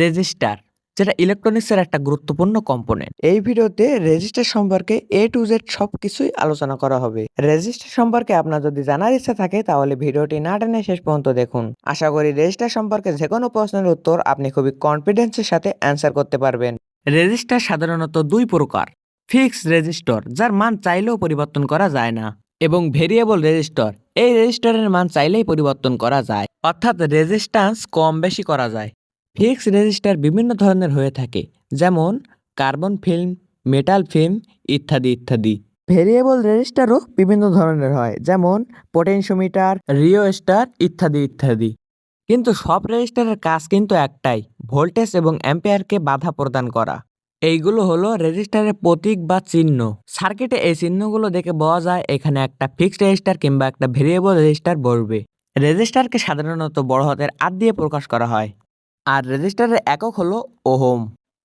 Register যেটা ইলেকট্রনিক্সের একটা গুরুত্বপূর্ণ কম্পোনেন্ট এই ভিডিওতে রেজিস্টার সম্পর্কে এ টু জেড সব কিছুই আলোচনা করা হবে। রেজিস্টার সম্পর্কে আপনার যদি জানার ইচ্ছা থাকে তাহলে ভিডিওটি না টেনে শেষ পর্যন্ত দেখুন। আশা করি রেজিস্টার সম্পর্কে যে কোনো প্রশ্নের উত্তর আপনি খুবই কনফিডেন্সের সাথে অ্যান্সার করতে পারবেন। রেজিস্টার সাধারণত দুই প্রকার। ফিক্স রেজিস্টর যার মান চাইলেও পরিবর্তন করা যায় না এবং ভেরিয়েবল রেজিস্টর এই রেজিস্টরের মান চাইলেই পরিবর্তন করা যায়। অর্থাৎ রেজিস্ট্যান্স কম বেশি করা যায়। ফিক্স রেজিস্টার বিভিন্ন ধরনের হয়ে থাকে, যেমন কার্বন ফিল্ম, মেটাল ফিল্ম ইত্যাদি ইত্যাদি। ভেরিয়েবল রেজিস্টারও বিভিন্ন ধরনের হয়, যেমন পোটেনশিওমিটার, রিও স্টার ইত্যাদি ইত্যাদি। কিন্তু সব রেজিস্টারের কাজ কিন্তু একটাই, ভোল্টেজ এবং অ্যাম্পিয়ারকে বাধা প্রদান করা। এইগুলো হলো রেজিস্টারের প্রতীক বা চিহ্ন। সার্কিটে এই চিহ্নগুলো দেখে বোঝা যায় এখানে একটা ফিক্সড রেজিস্টার কিংবা একটা ভেরিয়েবল রেজিস্টার বসবে। রেজিস্টারকে সাধারণত বড় হাতের আদ দিয়ে প্রকাশ করা হয়। আর রেজিস্টারের একক হলো ওহম।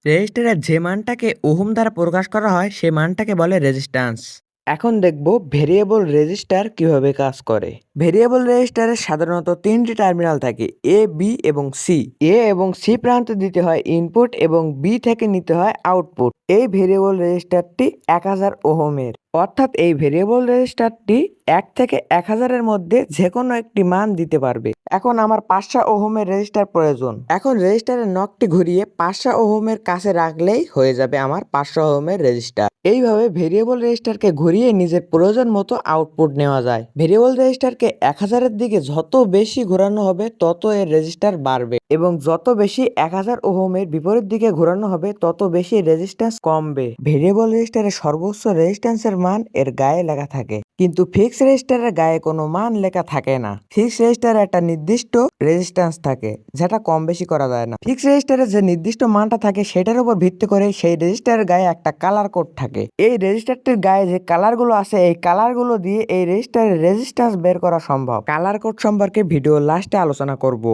রেজিস্টারের যে মানটাকে ওহম দ্বারা প্রকাশ করা হয় সে মানটাকে বলে রেজিস্ট্যান্স। এখন দেখব ভেরিয়েবল রেজিস্টার কীভাবে কাজ করে। ভেরিয়েবল রেজিস্টারে সাধারণত তিনটি টার্মিনাল থাকে এ বি এবং সি। এ এবং সি প্রান্ত দিতে হয় ইনপুট এবং বি থেকে নিতে হয় আউটপুট। এই ভেরিয়েবল রেজিস্টারটি এক হাজার ওহমের। অর্থাৎ এই ভেরিয়েবল রেজিস্টারটি এক থেকে এক হাজারের মধ্যে যে কোনো একটি মান দিতে পারবে। এখন আমার পাঁচশো ওহমের রেজিস্টার প্রয়োজন। এখন রেজিস্টারের নখটি ঘুরিয়ে পাঁচশো ওহমের কাছে রাখলেই হয়ে যাবে আমার পাঁচশো ওহমের রেজিস্টার। এইভাবে ভেরিয়েবল রেজিস্টারকে ঘুরিয়ে নিজের প্রয়োজন মতো আউটপুট নেওয়া যায়। ভেরিয়েবল রেজিস্টারকে এক হাজারের দিকে যত বেশি ঘোরানো হবে, তত এর রেজিস্টার বাড়বে। এবং যত বেশি এক হাজার ওহমের বিপরীত দিকে ঘোরানো হবে, তত বেশি রেজিস্ট্যান্স কমবে। ভেরিয়েবল রেজিস্টারের সর্বোচ্চ রেজিস্ট্যান্সের মান এর গায়ে লেখা থাকে। কিন্তু ফিক্স রেজিস্টারের গায়ে কোনো মান লেখা থাকে না। ফিক্স রেজিস্টারে একটা নির্দিষ্ট রেজিস্ট্যান্স থাকে, যেটা কম বেশি করা যায় না। ফিক্স রেজিস্টারে যে নির্দিষ্ট মানটা থাকে, সেটার উপর ভিত্তি করে সেই রেজিস্টারের গায়ে একটা কালার কোড থাকে। এই রেজিস্টারটির গায়ে যে কালারগুলো আছে, এই কালারগুলো দিয়ে এই রেজিস্টারের রেজিস্ট্যান্স বের করা সম্ভব। কালার কোড সম্পর্কে ভিডিও লাস্টে আলোচনা করব।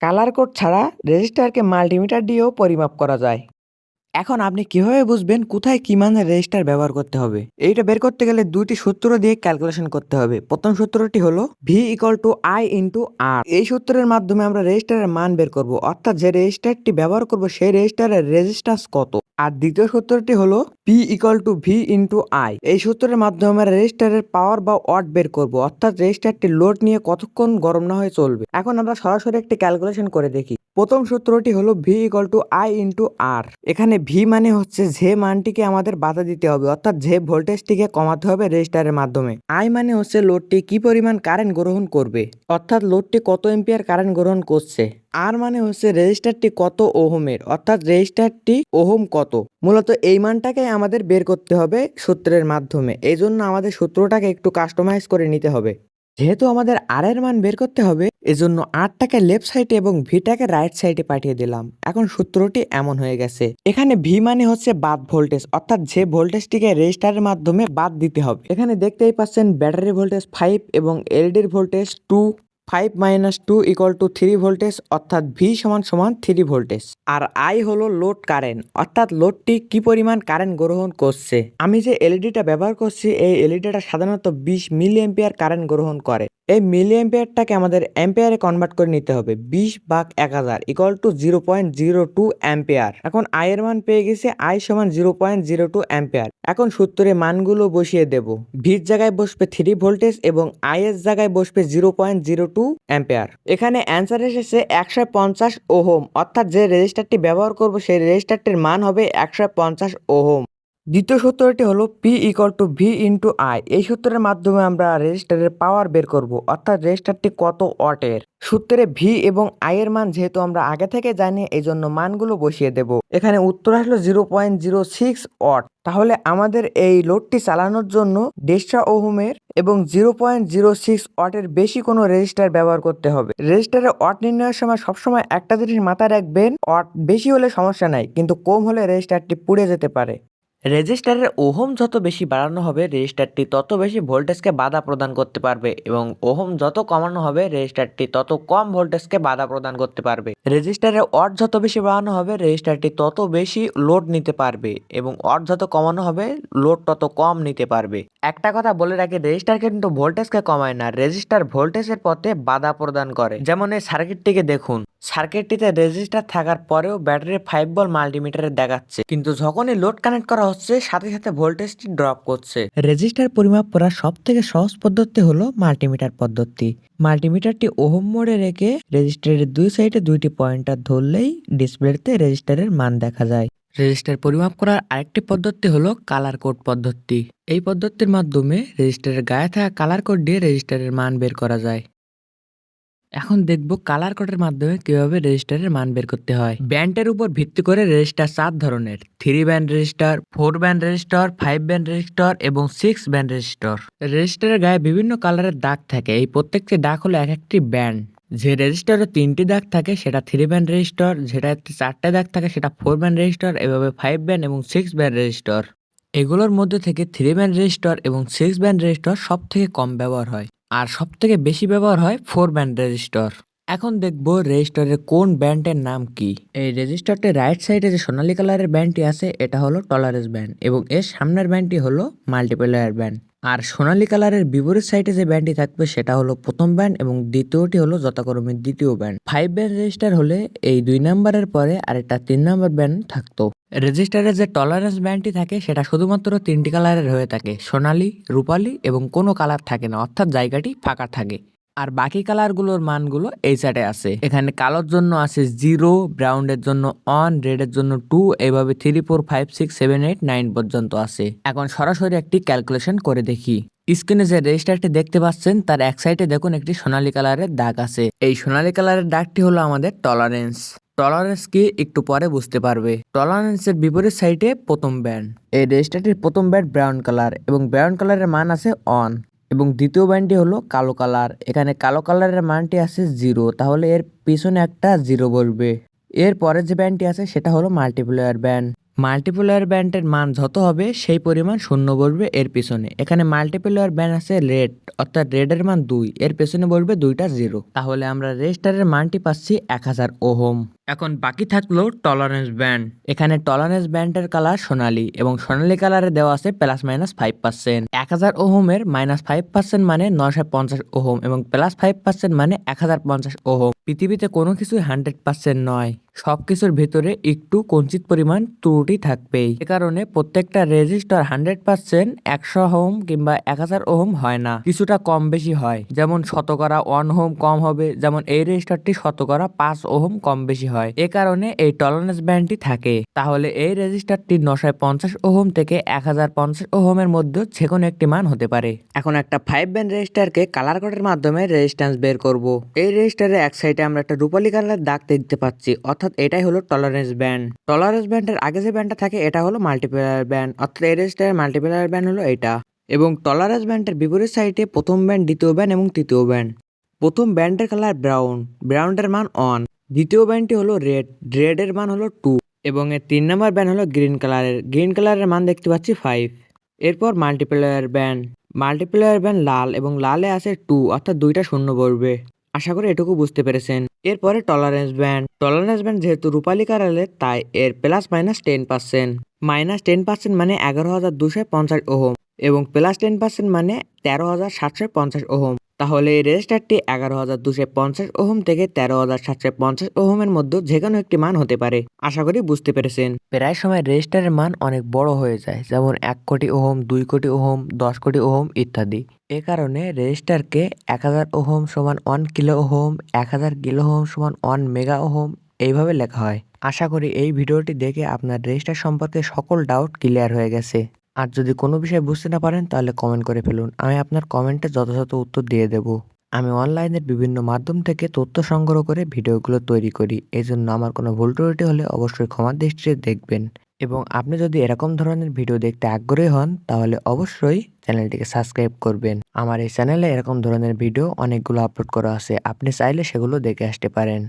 কালার কোড ছাড়া রেজিস্টারকে মাল্টিমিটার দিয়েও পরিমাপ করা যায়। এখন আপনি কীভাবে বুঝবেন কোথায় কি মানের রেজিস্টার ব্যবহার করতে হবে? এইটা বের করতে গেলে দুইটি সূত্র দিয়ে ক্যালকুলেশন করতে হবে। প্রথম সূত্রটি হলো V equal to I into R এই সূত্রের মাধ্যমে আমরা রেজিস্টারের মান বের করব। অর্থাৎ যে রেজিস্টারটি ব্যবহার করব, সেই রেজিস্টারের রেজিস্ট্যান্স কত? আর দ্বিতীয় সূত্রটি হলো P equal to V into I এই সূত্রের মাধ্যমে আমরা রেজিস্টারের পাওয়ার বা ওয়াট বের করব। অর্থাৎ রেজিস্টারটি লোড নিয়ে কতক্ষণ গরম না হয়ে চলবে। এখন আমরা সরাসরি একটি ক্যালকুলেশন করে দেখি। প্রথম সূত্রটি হলো V equal to I into R এখানে ভি মানে হচ্ছে যে মানটিকে আমাদের বাধা দিতে হবে, অর্থাৎ যে ভোল্টেজটিকে কমাতে হবে রেজিস্টারের মাধ্যমে। আই মানে হচ্ছে লোডটি কি পরিমাণ কারেন্ট গ্রহণ করবে, অর্থাৎ লোডটি কত এম্পিয়ার কারেন্ট গ্রহণ করছে। আর মানে হচ্ছে রেজিস্টারটি কত ওহমের, অর্থাৎ রেজিস্টারটি ওহম কত। মূলত এই মানটাকে আমাদের বের করতে হবে সূত্রের মাধ্যমে এই জন্য আমাদের সূত্রটাকে একটু কাস্টমাইজ করে নিতে হবে। যেহেতু আমাদের আর এর মান বের করতে হবে, এজন্য আরটাকে লেফট সাইডে এবং ভিটাকে রাইট সাইডে পাঠিয়ে দিলাম। এখন সূত্রটি এমন হয়ে গেছে। এখানে ভি মানে হচ্ছে বাদ ভোল্টেজ অর্থাৎ যে ভোল্টেজটিকে রেজিস্টারের মাধ্যমে বাদ দিতে হবে। এখানে দেখতেই পাচ্ছেন ব্যাটারি ভোল্টেজ ফাইভ এবং এলডির voltage two five minus two equal to three voltage, অর্থাৎ ভি সমান সমান থ্রি ভোল্টেজ। আর আই হলো লোড কারেন্ট, অর্থাৎ লোডটি কি পরিমাণ কারেন্ট গ্রহণ করছে? আমি যে এলইডিটা ব্যবহার করছি, এই এলইডিটা সাধারণত বিশ মিলি এম্পিয়ার কারেন্ট গ্রহণ করে। এই মিলি এম্পিয়ারটাকে আমাদের অ্যাম্পিয়ারে কনভার্ট করে নিতে হবে, বিশ ভাগ এক হাজার, equal to zero point zero two ampere. এখন আই এর মান পেয়ে গেছে আই সমান zero point zero two ampere. এখন সূত্রে মানগুলো বসিয়ে দেব। ভির জায়গায় বসবে থ্রি ভোল্টেজ এবং আই এর জায়গায় বসবে zero point zero two ampere এখানে অ্যান্সার এসেছে একশো পঞ্চাশ ওহম। অর্থাৎ যে রেজিস্টারটি ব্যবহার করব, সেই রেজিস্টারটির মান হবে একশো পঞ্চাশ ওহম। দ্বিতীয় সূত্রটি হলো P equal to V into I এই সূত্রের মাধ্যমে আমরা রেজিস্টারের পাওয়ার বের করব, অর্থাৎ রেজিস্টারটি কত ওয়াটের সূত্রে ভি এবং আই এর মান যেহেতু আমরা আগে থেকে জানি এই জন্য মানগুলো বসিয়ে দেব। এখানে উত্তর আসলো zero point zero six watt তাহলে আমাদের এই লোডটি চালানোর জন্য দেড়শো ওহমের এবং জিরো পয়েন্ট জিরো সিক্স ওয়াটের বেশি কোনো রেজিস্টার ব্যবহার করতে হবে। রেজিস্টারের ওয়াট নির্ণয়ের সময় সবসময় একটা জিনিস মাথায় রাখবেন ওয়াট বেশি হলে সমস্যা নাই, কিন্তু কম হলে রেজিস্টারটি পুড়ে যেতে পারে। রেজিস্টারের ওহম যত বেশি বাড়ানো হবে, রেজিস্টারটি তত বেশি ভোল্টেজকে বাধা প্রদান করতে পারবে এবং ওহম যত কমানো হবে, রেজিস্টারটি তত কম ভোল্টেজকে বাধা প্রদান করতে পারবে। রেজিস্টারের অট যত বেশি বাড়ানো হবে, রেজিস্টারটি তত বেশি লোড নিতে পারবে এবং অট যত কমানো হবে, লোড তত কম নিতে পারবে। একটা কথা বলে রাখি, রেজিস্টার কিন্তু ভোল্টেজকে কমায় না, রেজিস্টার ভোল্টেজের পথে বাধা প্রদান করে। যেমন এই সার্কিটটিকে দেখুন। সার্কিটটিতে রেজিস্টার থাকার পরেও ব্যাটারি ফাইভ বল মাল্টিমিটারে দেখাচ্ছে। কিন্তু যখনই লোড কানেক্ট করা হচ্ছে সাথে সাথে ভোল্টেজটি ড্রপ করছে। রেজিস্টার পরিমাপ করার সব থেকে সহজ পদ্ধতি হলো মাল্টিমিটার পদ্ধতি। মাল্টিমিটারটি ওহম মোডে রেখে রেজিস্টারের দুই সাইডে দুইটি পয়েন্টার ধরলেই ডিসপ্লেতে রেজিস্টারের মান দেখা যায়। রেজিস্টার পরিমাপ করার আরেকটি পদ্ধতি হলো কালার কোড পদ্ধতি। এই পদ্ধতির মাধ্যমে রেজিস্টারের গায়ে থাকা কালার কোড দিয়ে রেজিস্টারের মান বের করা যায়। এখন দেখব কালার কোডের মাধ্যমে কীভাবে রেজিস্টারের মান বের করতে হয়। ব্যান্ডের উপর ভিত্তি করে রেজিস্টার চার ধরনের। Three band register four band register five band register এবং সিক্স ব্যান্ড রেজিস্টার রেজিস্টারের গায়ে বিভিন্ন কালারের দাগ থাকে। এই প্রত্যেকটি দাগ হলো এক একটি ব্যান্ড যে রেজিস্টারে তিনটি দাগ থাকে, সেটা থ্রি ব্যান্ড রেজিস্টার যেটা চারটে দাগ থাকে, সেটা ফোর ব্যান্ড রেজিস্টার এভাবে ফাইভ ব্যান্ড এবং সিক্স ব্যান্ড রেজিস্টার এগুলোর মধ্যে থেকে থ্রি ব্যান্ড রেজিস্টার এবং সিক্স ব্যান্ড রেজিস্টার সব থেকে কম ব্যবহার হয়। আর সব থেকে বেশি ব্যবহার হয় ফোর ব্যান্ড রেজিস্টার। এখন দেখব রেজিস্টারের কোন ব্যান্ডের নাম কি। এই রেজিস্টারটির রাইট সাইডে যে সোনালী কালারের ব্যান্ডটি আছে, এটা হলো টলারেন্স ব্যান্ড এবং এর সামনের ব্যান্ডটি হলো মাল্টিপ্লায়ার ব্যান্ড। আর সোনালী কালারের বিপরীত সাইডে যে ব্যান্ডটি থাকবে, সেটা হলো প্রথম ব্যান্ড এবং দ্বিতীয়টি হলো যথাক্রমে দ্বিতীয় ব্যান্ড। ফাইভ ব্যান্ড রেজিস্টার হলে এই দুই নাম্বারের পরে আরেকটা তিন নাম্বার ব্যান্ড থাকতো। রেজিস্টারের যে টলারেন্স ব্যান্ডটি থাকে, সেটা শুধুমাত্র তিনটি কালারের হয়ে থাকে, সোনালি, রূপালী এবং কোনো কালার থাকে না, অর্থাৎ জায়গাটি ফাঁকা থাকে। আর বাকি কালারগুলোর মানগুলো এই সাইডে আছে। এখানে কালোর জন্য আছে জিরো ব্রাউনের জন্য অন রেডের জন্য টু এইভাবে three four five six seven eight nine পর্যন্ত আছে। এখন সরাসরি একটি ক্যালকুলেশন করে দেখি। স্ক্রিনে যে রেজিস্টারটি দেখতে পাচ্ছেন, তার এক সাইডে দেখুন একটি সোনালী কালারের দাগ আছে। এই সোনালী কালারের দাগটি হলো আমাদের টলারেন্স টলারেন্স কি একটু পরে বুঝতে পারবে। টলারেন্সের বিপরীত সাইডে প্রথম ব্যান্ড এই রেজিস্টারটির প্রথম ব্যান্ড ব্রাউন কালার এবং ব্রাউন কালারের মান আছে অন এবং দ্বিতীয় ব্যান্ডটি হলো কালো কালার এখানে কালো কালারের মানটি আছে জিরো তাহলে এর পিছনে একটা জিরো বলবে। এর পরের যে ব্যান্ডটি আছে সেটা হলো মাল্টিপ্লেয়ার ব্যান্ড মাল্টিপ্লায়ার ব্যান্ডের মান যত হবে, সেই পরিমাণ শূন্য বলবে এর পিছনে। এখানে মাল্টিপ্লায়ার ব্যান্ড আছে রেড, অর্থাৎ রেডের মান দুই, এর পেছনে বলবে দুইটা জিরো। তাহলে আমরা রেজিস্টারের মানটি পাচ্ছি এক হাজার ওহম। এখন বাকি থাকল টলারেন্স ব্যান্ড। এখানে টলারেন্স ব্যান্ডের কালার সোনালী এবং সোনালী কালারে দেওয়া আছে প্লাস মাইনাস ফাইভ পার্সেন্ট। এক হাজার ওহমের মাইনাস ফাইভ পার্সেন্ট মানে নশো পঞ্চাশ ওহম এবং প্লাস ফাইভ পার্সেন্ট মানে এক হাজার পঞ্চাশ ওহম। পৃথিবীতে কোনো কিছুই হান্ড্রেড পার্সেন্ট নয়। সবকিছুর ভিতরে একটু কঞ্চিত পরিমাণ ত্রুটি থাকবেই। এ কারণে প্রত্যেকটা রেজিস্টার হান্ড্রেড পার্সেন্ট একশো হোম কিংবা এক হাজার ওহম হয় না। কিছুটা কম বেশি হয়। যেমন শতকরা ওয়ান হোম কম হবে, যেমন এই রেজিস্টারটি শতকরা পাঁচ ওহম কম বেশি হয়। এ কারণে এই টলারেন্স ব্যান্ডটি থাকে। তাহলে এই রেজিস্টারটি নশো পঞ্চাশ ওহম থেকে এক হাজার পঞ্চাশ ওহমের মধ্যে যে কোনো একটি মান হতে পারে। এখন একটা ফাইভ ব্যান্ড রেজিস্টারকে কালার কোডের মাধ্যমে রেজিস্ট্যান্স বের করব। এই রেজিস্টারের এক সাইডে আমরা একটা রূপালী কালারের দাগ দেখতে পাচ্ছি, অর্থাৎ এটাই হলো টলারেন্স ব্যান্ড টলারেন্স ব্যান্ডের আগে যে ব্যান্ডটা থাকে, এটা হলো মাল্টিপ্লায়ার ব্যান্ড অর্থাৎ এই রেজিস্টারের মাল্টিপ্লায়ার ব্যান্ড হলো এটা। এবং টলারেন্স ব্যান্ডের বিপরীত সাইডে প্রথম ব্যান্ড দ্বিতীয় ব্যান্ড এবং তৃতীয় ব্যান্ড প্রথম ব্যান্ডের কালার ব্রাউন ব্রাউনের মান অন দ্বিতীয় ব্যান্ডটি হলো রেড রেডের মান হলো টু এবং এর তিন নম্বর ব্যান্ড হলো গ্রিন কালারের গ্রিন কালারের মান দেখতে পাচ্ছি ফাইভ এরপর মাল্টিপ্লায়ার ব্যান্ড মাল্টিপ্লায়ার ব্যান্ড লাল এবং লালে আছে টু অর্থাৎ দুইটা শূন্য পড়বে। আশা করি এটুকু বুঝতে পেরেছেন। এরপরে টলারেন্স ব্যান্ড টলারেন্স ব্যান্ড যেহেতু রূপালী কালারের, তাই এর plus minus ten percent minus ten percent মানে এগারো হাজার দুশো পঞ্চাশ ওহম এবং প্লাস টেন পার্সেন্ট মানে তেরো হাজার সাতশো পঞ্চাশ ওহম। তাহলে এই রেজিস্টারটি এগারো হাজার দুশো পঞ্চাশ ওহম থেকে তেরো হাজার সাতশো পঞ্চাশ ওহমের মধ্যে যে কোনো একটি মান হতে পারে। আশা করি বুঝতে পেরেছেন। প্রায় সময় রেজিস্টারের মান অনেক বড় হয়ে যায়, যেমন এক কোটি ওহম, দুই কোটি ওহম, দশ কোটি ওহম ইত্যাদি। এ কারণে রেজিস্টারকে এক হাজার ওহম সমান ওয়ান কিলো ওহম, এক হাজার কিলো ওহম সমান ওয়ান মেগা ওহম এইভাবে লেখা হয়। আশা করি এই ভিডিওটি দেখে আপনার রেজিস্টার সম্পর্কে সকল ডাউট ক্লিয়ার হয়ে গেছে। আর যদি কোনো বিষয় বুঝতে না পারেন, তাহলে কমেন্ট করে ফেলুন। আমি আপনার কমেন্টে যথাযথ উত্তর দিয়ে দেব। আমি অনলাইনের বিভিন্ন মাধ্যম থেকে তথ্য সংগ্রহ করে ভিডিওগুলো তৈরি করি। এই জন্য আমার কোনো ভুল ত্রুটি হলে অবশ্যই ক্ষমার দৃষ্টিতে দেখবেন। এবং আপনি যদি এরকম ধরনের ভিডিও দেখতে আগ্রহী হন, তাহলে অবশ্যই চ্যানেলটিকে সাবস্ক্রাইব করবেন। আমার এই চ্যানেলে এরকম ধরনের ভিডিও অনেকগুলো আপলোড করা আছে। আপনি চাইলে সেগুলো দেখে আসতে পারেন।